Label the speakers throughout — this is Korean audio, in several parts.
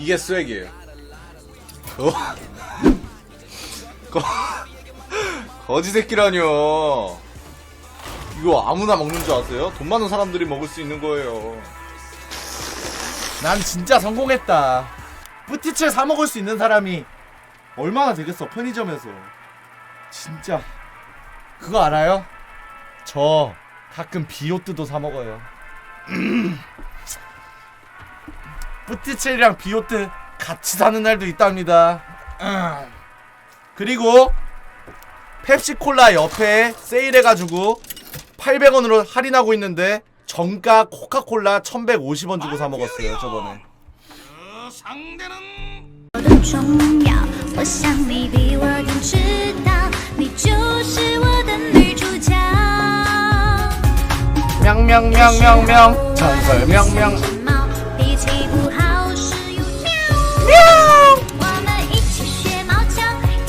Speaker 1: 이게 스웩이에요. 어? 거, 거지 새끼라뇨. 이거 아무나 먹는 줄 아세요? 돈 많은 사람들이 먹을 수 있는 거예요.
Speaker 2: 난 진짜 성공했다. 뿌티칠 사 먹을 수 있는 사람이 얼마나 되겠어 편의점에서. 진짜 그거 알아요? 저 가끔 비오트도 사 먹어요. 뿌티칠이랑 비오트 같이 사는 날도 있답니다. 음. 그리고 펩시콜라 옆에 세일해가지고 800원으로 할인하고 있는데 정가 코카콜라 1150원 주고 사 먹었어요 저번에
Speaker 3: 的重要，我想你比我更知道，你就是我的女主角。
Speaker 2: 명명명명명 전설 명명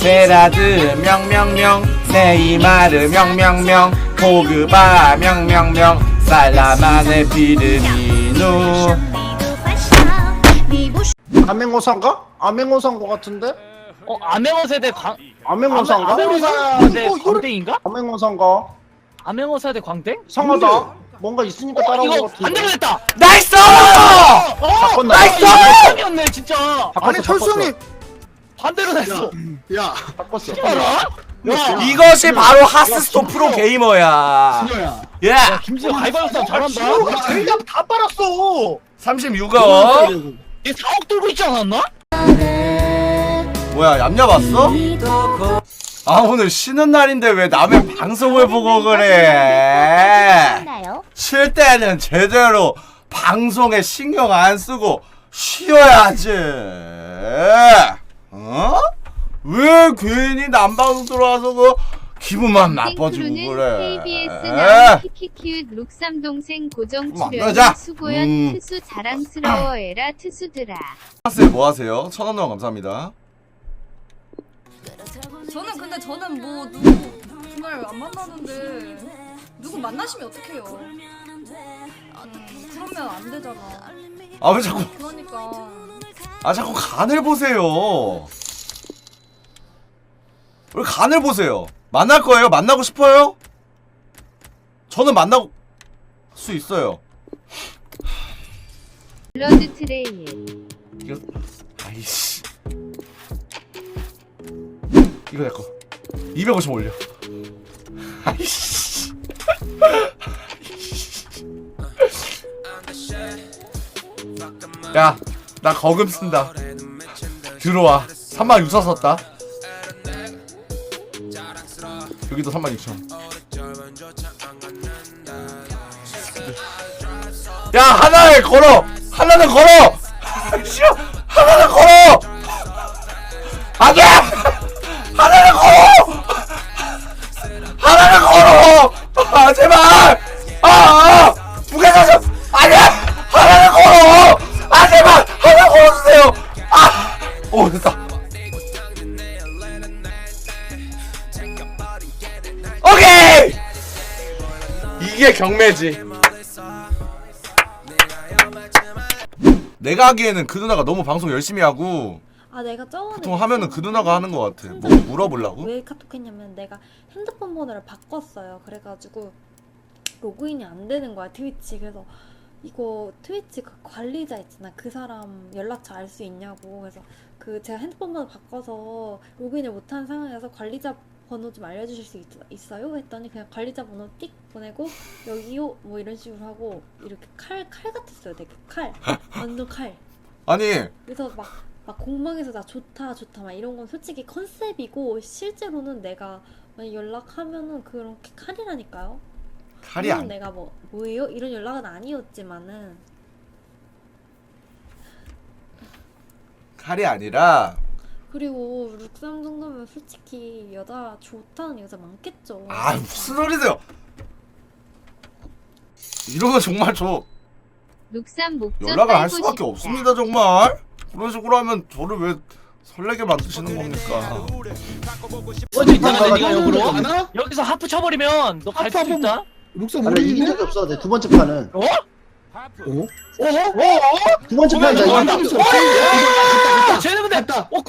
Speaker 2: 제라드 명명명 세이마르 명명명 포그바 명명명 살라만의 피르미누
Speaker 4: 아맹호사인가? 아맹호사인 것 같은데?
Speaker 5: 어 아메어 세대 광
Speaker 4: 아맹호사인가?
Speaker 5: 아메어사 대 광땡인가?
Speaker 4: 어, 아맹호사인가?
Speaker 5: 아메어사 대 광땡?
Speaker 4: 상하다 음. 뭔가 있으니까 어,
Speaker 5: 따라오는
Speaker 4: 것 같은데
Speaker 5: 되겠다.
Speaker 2: 나이스!
Speaker 4: 어! 어
Speaker 2: 나이스!
Speaker 5: 이었네 진짜.
Speaker 4: 바꿨어, 아니 바꿨어. 철수님
Speaker 5: 반대로 됐어.
Speaker 6: 야,
Speaker 4: 바꿨어.
Speaker 5: 알아? 야,
Speaker 2: 이것이 바로 하스스톤 프로 게이머야
Speaker 6: 진호야.
Speaker 2: 예
Speaker 5: 김지호 가위바위보 잘한다.
Speaker 6: 진호가 제일장 다 빨았어.
Speaker 2: 36원
Speaker 5: 얘 4억 들고 있지 않았나?
Speaker 2: 뭐야 얌얌 왔어? 아 오늘 쉬는 날인데 왜 남의 방송을 보고 그래 쉴 때는 제대로 방송에 신경 안 쓰고 쉬어야지. 괜히 남방송 들어와서 그 기분만 나빠지고 그래?
Speaker 7: KBS 키키키웃 룩삼 동생 고정 출연. 수고연
Speaker 2: 음.
Speaker 7: 트수 자랑스러워 에라 트수들아
Speaker 2: 하세요 뭐 하세요? 천원 원 감사합니다.
Speaker 8: 저는 근데 저는 뭐 누구 정말 안 만나는데 누구 만나시면 어떡해요? 음, 그러면 안 되잖아.
Speaker 2: 아 왜 자꾸
Speaker 8: 그러니까
Speaker 2: 아 자꾸 간을 보세요. 왜 간을 보세요? 만날 거예요? 만나고 싶어요? 저는 만나고 수 있어요.
Speaker 7: 블러드 트레일
Speaker 2: 이거 아이씨 이거 내 거 250 올려 아이씨 야 나 거금 쓴다 들어와 3만 6천 썼다 여기도 3만 6천. 야 하나에 걸어! 하나는 걸어! 씨, 하나는 걸어! 안돼 이게 경매지 내가 하기에는 그 누나가 너무 방송 열심히 하고
Speaker 9: 아 내가 저번에
Speaker 2: 보통 하면은 그 누나가 하는 것 같아. 뭐 물어보려고?
Speaker 9: 왜 카톡했냐면 내가 핸드폰 번호를 바꿨어요. 그래가지고 로그인이 안 되는 거야 트위치. 그래서 이거 트위치 그 관리자 있잖아. 그 사람 연락처 알 수 있냐고. 그래서 그 제가 핸드폰 번호 바꿔서 로그인을 못한 상황에서 관리자 번호 좀 알려주실 수 있, 어요 했더니 그냥 관리자 번호 띡 보내고 여기요 뭐 이런 식으로 하고 이렇게 칼칼 같았어요. 되게 칼 완전 칼.
Speaker 2: 아니
Speaker 9: 그래서 막, 막 공방에서 나 좋다 좋다 막 이런 건 솔직히 컨셉이고 실제로는 내가 만약 연락하면은 그렇게 칼이라니까요.
Speaker 2: 칼이 안
Speaker 9: 내가 뭐 뭐예요 이런 연락은 아니었지만은
Speaker 2: 칼이 아니라
Speaker 9: 그리고 룩삼 정도면 솔직히 여자 좋다는 여자 많겠죠.
Speaker 2: 아 무슨 소리세요? 이러면 정말 저
Speaker 7: 룩삼 목젖
Speaker 2: 연락을 할 수밖에
Speaker 7: 싶다.
Speaker 2: 없습니다 정말. 그런 식으로 하면 저를 왜 설레게 만드시는 겁니까?
Speaker 5: 어제 있잖아 네가
Speaker 6: 너
Speaker 5: 역으로
Speaker 6: 하나?
Speaker 5: 여기서 하프 쳐버리면 너 갈
Speaker 6: 하프
Speaker 5: 수
Speaker 6: 한번
Speaker 5: 있다.
Speaker 6: 룩서
Speaker 4: 아니 이긴. 적이 없어. 내 두 번째 판은.
Speaker 5: 어?
Speaker 4: 두 번째 판이다. 이거 이길 수 없지.
Speaker 5: 어, 쟤는 근데 어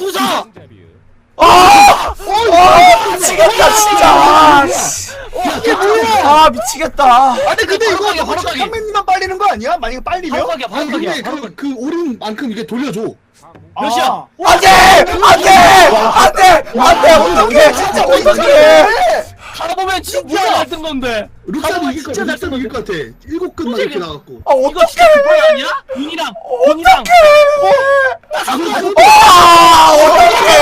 Speaker 5: 구사.
Speaker 2: 아! 미치겠다 진짜 아, 씨. 아 미치겠다
Speaker 6: 아 근데 근데 이거
Speaker 5: 바로
Speaker 6: 너무
Speaker 5: 가기.
Speaker 6: 선배님만 빨리는 거 아니야? 만약에 빨리면?
Speaker 5: 바로가기야 바로가기야.
Speaker 4: 그, 그 오른만큼 이게 돌려줘.
Speaker 6: 아.
Speaker 5: 몇이야?
Speaker 2: 안돼 안돼 안돼 안돼 어떡해 진짜 어떡해
Speaker 5: 바라보면 진짜 잘뜬 건데.
Speaker 4: 룩삼이 이길 것
Speaker 5: 진짜
Speaker 4: 같아. 이길 것 같아. 일곱 끝만 이렇게 나갔고.
Speaker 2: 아
Speaker 5: 이거 진짜
Speaker 2: 어떡해
Speaker 5: 급하게 아니야? 윤이랑 윤이랑
Speaker 2: 아 어떡해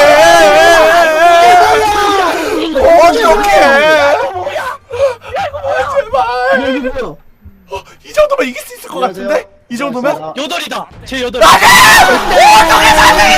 Speaker 2: 어떡해 제발
Speaker 4: 이게 뭐야?
Speaker 2: 이 정도면 이길 수 있을 것 같은데? 이 정도면?
Speaker 5: 여덟이다. 제 여덟.
Speaker 2: 어떻게 살리겠어